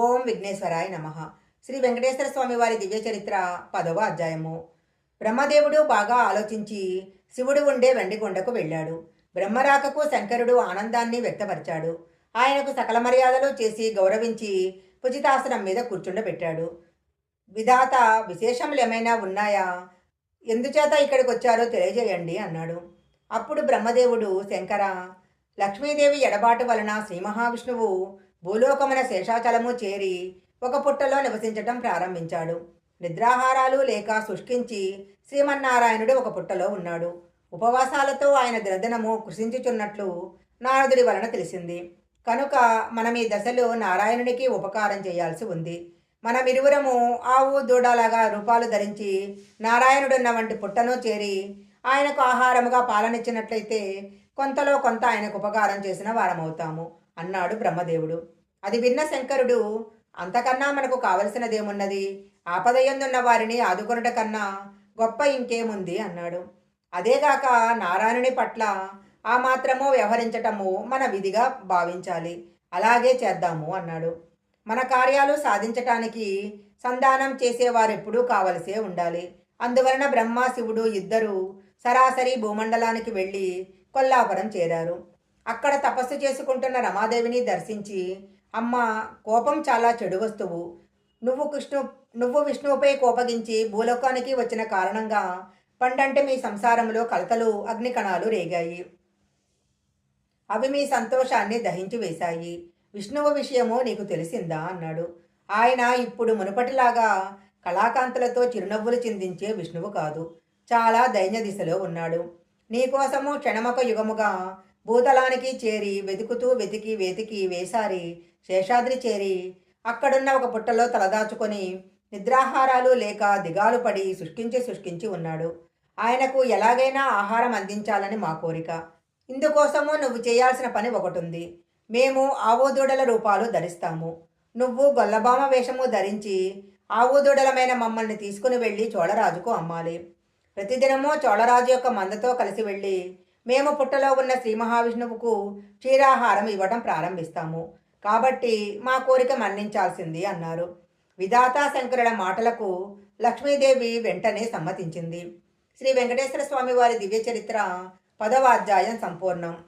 ఓం విఘ్నేశ్వరాయ నమ. శ్రీ వెంకటేశ్వర స్వామి వారి దివ్య చరిత్ర పదవ అధ్యాయము. బ్రహ్మదేవుడు బాగా ఆలోచించి శివుడు ఉండే వెండికొండకు వెళ్ళాడు. బ్రహ్మరాకకు శంకరుడు ఆనందాన్ని వ్యక్తపరిచాడు. ఆయనకు సకల మర్యాదలు చేసి గౌరవించి పుజితాసనం మీద కూర్చుండబెట్టాడు. విధాత విశేషములు ఏమైనా ఉన్నాయా? ఎందుచేత ఇక్కడికి వచ్చారో తెలియజేయండి అన్నాడు. అప్పుడు బ్రహ్మదేవుడు శంకర లక్ష్మీదేవి ఎడబాటు వలన శ్రీ మహావిష్ణువు భూలోకమున శేషాచలము చేరి ఒక పుట్టలో నివసించటం ప్రారంభించాడు. నిద్రాహారాలు లేక శుష్కించి శ్రీమన్నారాయణుడు ఒక పుట్టలో ఉన్నాడు. ఉపవాసాలతో ఆయన గ్రదనము కృషించుచున్నట్లు నారదుడి వలన తెలిసింది. కనుక మనం ఈ దశలో నారాయణునికి ఉపకారం చేయాల్సి ఉంది. మనమిరువురము ఆవు దూడలాగా రూపాలు ధరించి నారాయణుడున్న వంటి పుట్టను చేరి ఆయనకు ఆహారముగా పాలనిచ్చినట్లయితే కొంతలో కొంత ఆయనకు ఉపకారం చేసిన వారమవుతాము అన్నాడు బ్రహ్మదేవుడు. అది విన్న శంకరుడు అంతకన్నా మనకు కావలసినదేమున్నది? ఆపదయందున్న వారిని ఆదుకొనట కన్నా గొప్ప ఇంకేముంది? అన్నాడు. అదేగాక నారాయణుని పట్ల ఆ మాత్రము వ్యవహరించటము మన విధిగా భావించాలి. అలాగే చేద్దాము అన్నాడు. మన కార్యాలు సాధించటానికి సంధానం చేసేవారెప్పుడూ కావలసే ఉండాలి. అందువలన బ్రహ్మ శివుడు ఇద్దరు సరాసరి భూమండలానికి వెళ్ళి కొల్లాపురం చేరారు. అక్కడ తపస్సు చేసుకుంటున్న రమాదేవిని దర్శించి అమ్మ కోపం చాలా చెడు వస్తువు. నువ్వు కృష్ణు నువ్వు విష్ణువుపై కోపగించి భూలోకానికి వచ్చిన కారణంగా పండంటే మీ సంసారంలో కలతలు అగ్నికణాలు రేగాయి. అవి మీ సంతోషాన్ని దహించి వేశాయి. విష్ణువు విషయము నీకు తెలిసిందా? అన్నాడు. ఆయన ఇప్పుడు మునుపటిలాగా కళాకాంతులతో చిరునవ్వులు చిందించే విష్ణువు కాదు. చాలా దైన్య దిశలో ఉన్నాడు. నీకోసము క్షణమక యుగముగా భూతలానికి చేరి వెతుకుతూ వెతికి వెతికి వేసారి శేషాద్రి చేరి అక్కడున్న ఒక పుట్టలో తలదాచుకొని నిద్రాహారాలు లేక దిగాలు పడి శుష్కించి శుష్కించి ఉన్నాడు. ఆయనకు ఎలాగైనా ఆహారం అందించాలని మా కోరిక. ఇందుకోసము నువ్వు చేయాల్సిన పని ఒకటుంది. మేము ఆవుదూడల రూపాలు ధరిస్తాము. నువ్వు గొల్లబామ వేషము ధరించి ఆవుదూడలమైన మమ్మల్ని తీసుకుని వెళ్ళి చోళరాజుకు అమ్మాలి. ప్రతిదినము చోళరాజు యొక్క మందతో కలిసి వెళ్ళి మేము పుట్టలో ఉన్న శ్రీ మహావిష్ణువుకు క్షీరాహారం ఇవ్వడం ప్రారంభిస్తాము. కాబట్టి మా కోరిక మన్నించాల్సింది అన్నారు. విధాతా శంకరుల మాటలకు లక్ష్మీదేవి వెంటనే సమ్మతించింది. శ్రీ వెంకటేశ్వర స్వామి వారి దివ్య చరిత్ర పదవ అధ్యాయం సంపూర్ణం.